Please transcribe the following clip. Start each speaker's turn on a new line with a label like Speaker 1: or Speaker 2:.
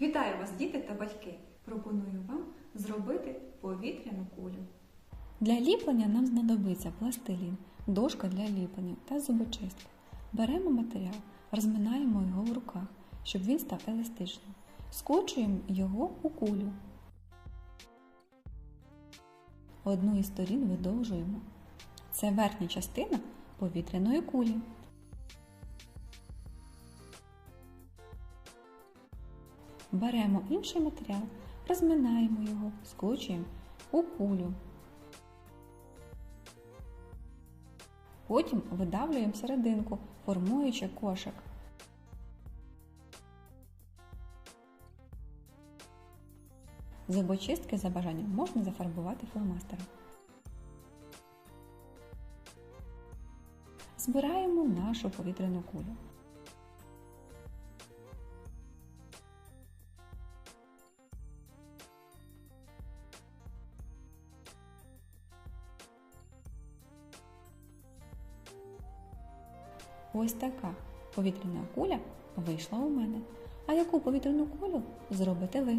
Speaker 1: Вітаю вас, діти та батьки! Пропоную вам зробити повітряну кулю.
Speaker 2: Для ліплення нам знадобиться пластилін, дошка для ліплення та зубочистка. Беремо матеріал, розминаємо його в руках, щоб він став еластичним. Скочуємо його у кулю. Одну із сторін видовжуємо. Це верхня частина повітряної кулі. Беремо інший матеріал, розминаємо його, скочуємо у кулю. Потім видавлюємо серединку, формуючи кошик. Зубочистки за бажанням можна зафарбувати фломастером. Збираємо нашу повітряну кулю. Ось така повітряна куля вийшла у мене. А яку повітряну кулю зробите ви?